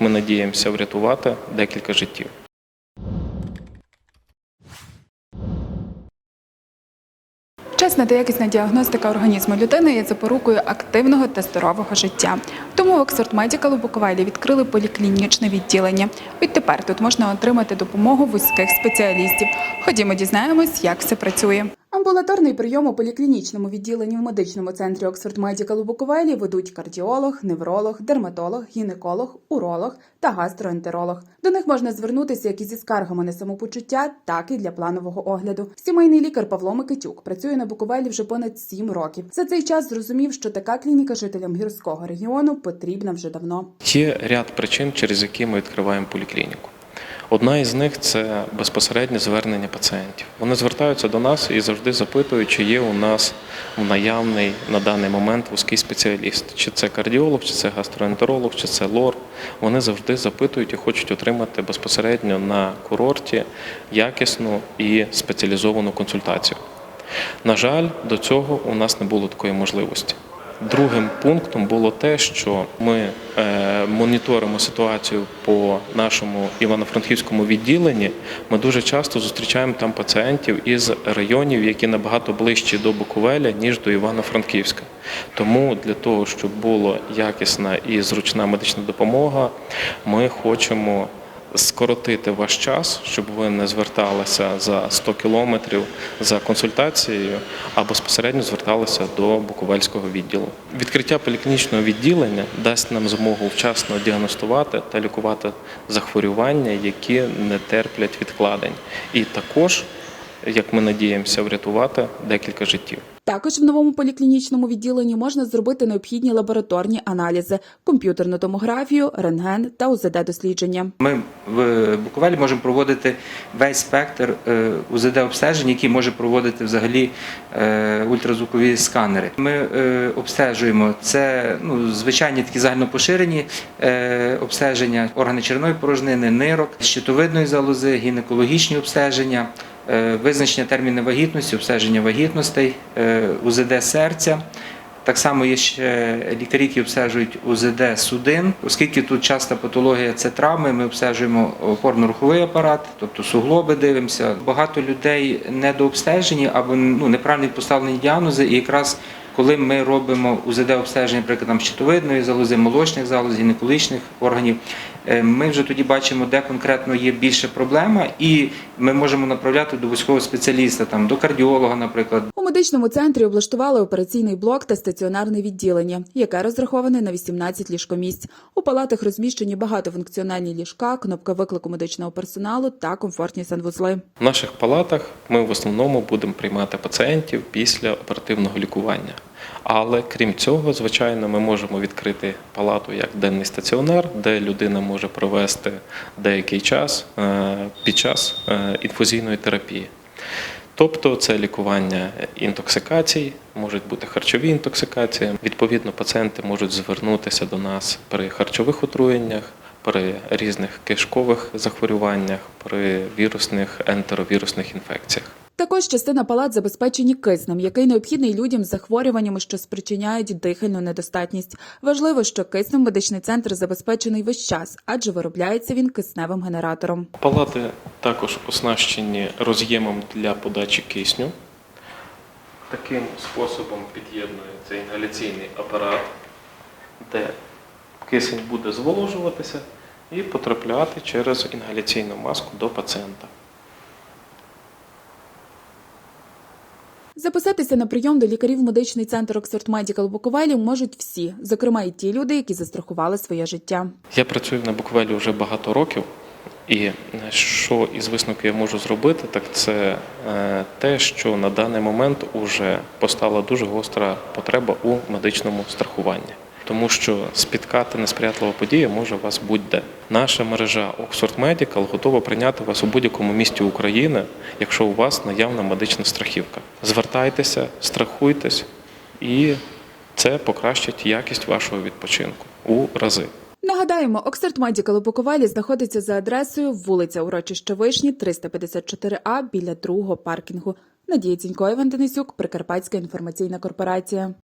Ми надіємося врятувати декілька життів. Чесна та якісна діагностика організму людини є запорукою активного та здорового життя. Тому в Оксфорд Медікал у Буковелі відкрили поліклінічне відділення. Відтепер тут можна отримати допомогу вузьких спеціалістів. Ходімо, дізнаємось, як все працює. Амбулаторний прийом у поліклінічному відділенні в медичному центрі Оксфорд Медікал у Буковелі ведуть кардіолог, невролог, дерматолог, гінеколог, уролог та гастроентеролог. До них можна звернутися як і зі скаргами на самопочуття, так і для планового огляду. Сімейний лікар Павло Микитюк працює на Буковелі вже понад сім років. За цей час зрозумів, що така клініка жителям гірського регіону потрібна вже давно. Є ряд причин, через які ми відкриваємо поліклініку. Одна із них це безпосереднє звернення пацієнтів. Вони звертаються до нас і завжди запитують, чи є у нас наявний на даний момент вузький спеціаліст, чи це кардіолог, чи це гастроентеролог, чи це лор. Вони завжди запитують і хочуть отримати безпосередньо на курорті якісну і спеціалізовану консультацію. На жаль, до цього у нас не було такої можливості. Другим пунктом було те, що ми е, моніторимо ситуацію по нашому івано-франківському відділенні. Ми дуже часто зустрічаємо там пацієнтів із районів, які набагато ближчі до Буковеля, ніж до Івано-Франківська. Тому для того, щоб була якісна і зручна медична допомога, ми хочемо скоротити ваш час, щоб ви не зверталися за 100 кілометрів за консультацією, а безпосередньо зверталися до Буковельського відділу. Відкриття поліклінічного відділення дасть нам змогу вчасно діагностувати та лікувати захворювання, які не терплять відкладень, і також, як ми надіємося, врятувати декілька життів. Також в новому поліклінічному відділенні можна зробити необхідні лабораторні аналізи, комп'ютерну томографію, рентген та УЗД-дослідження. Ми в Буковелі можемо проводити весь спектр е, УЗД обстежень, який може проводити взагалі е, ультразвукові сканери. Ми е, обстежуємо це ну, звичайні такі загальнопоширені обстеження органи черної порожнини, нирок, щитовидної залози, гінекологічні обстеження. Е, Визначення терміну вагітності, обстеження вагітностей, е, УЗД серця, так само є ще лікарі, які обстежують УЗД судин, оскільки тут часта патологія це травми. Ми обстежуємо опорно-руховий апарат, тобто суглоби дивимося. Багато людей недообстежені або ну, неправильно поставлені діагнози, і якраз коли ми робимо УЗД обстеження, наприклад, там щитовидної залози, молочних залоз, гінекологічних органів, е, ми вже тоді бачимо, де конкретно є більше проблема, і ми можемо направляти до військового спеціаліста, там до кардіолога, наприклад, медичному центрі облаштували операційний блок та стаціонарне відділення, яке розраховане на 18 ліжкомісць. У палатах розміщені багатофункціональні ліжка, кнопка виклику медичного персоналу та комфортні санвузли. В наших палатах ми в основному будемо приймати пацієнтів після оперативного лікування. Але крім цього, звичайно, ми можемо відкрити палату як денний стаціонар, де людина може провести деякий час е, під час е, інфузійної терапії. Тобто це лікування інтоксикацій, можуть бути харчові інтоксикації. Відповідно, пацієнти можуть звернутися до нас при харчових отруєннях, при різних кишкових захворюваннях, при вірусних ентеровірусних інфекціях. Також частина палат забезпечені киснем, який необхідний людям з захворюваннями, що спричиняють дихальну недостатність. Важливо, що киснем медичний центр забезпечений весь час, адже виробляється він кисневим генератором. Палати також оснащені роз'ємом для подачі кисню. Таким способом під'єднується інгаляційний апарат, де кисень буде зволожуватися і потрапляти через інгаляційну маску до пацієнта. Записатися на прийом до лікарів в медичний центр Оксфорд Медікал Буковелі можуть всі, зокрема і ті люди, які застрахували своє життя. Я працюю на Буквелі вже багато років, і е, що із висновків я можу зробити, так це е, те, що на даний момент уже постала дуже гостра потреба у медичному страхуванні. Тому що спіткати несприятлива подія може вас будь-де. Наша мережа Oxford Medical готова прийняти вас у будь-якому місті України, якщо у вас наявна медична страхівка. Звертайтеся, страхуйтесь, і це покращить якість вашого відпочинку у рази. Нагадаємо, Оксфорд Медікал у Буковелі знаходиться за адресою вулиця Урочища Вишні, 354А біля другого паркінгу. Надія Цінько, Іван Денисюк, Прикарпатська інформаційна корпорація.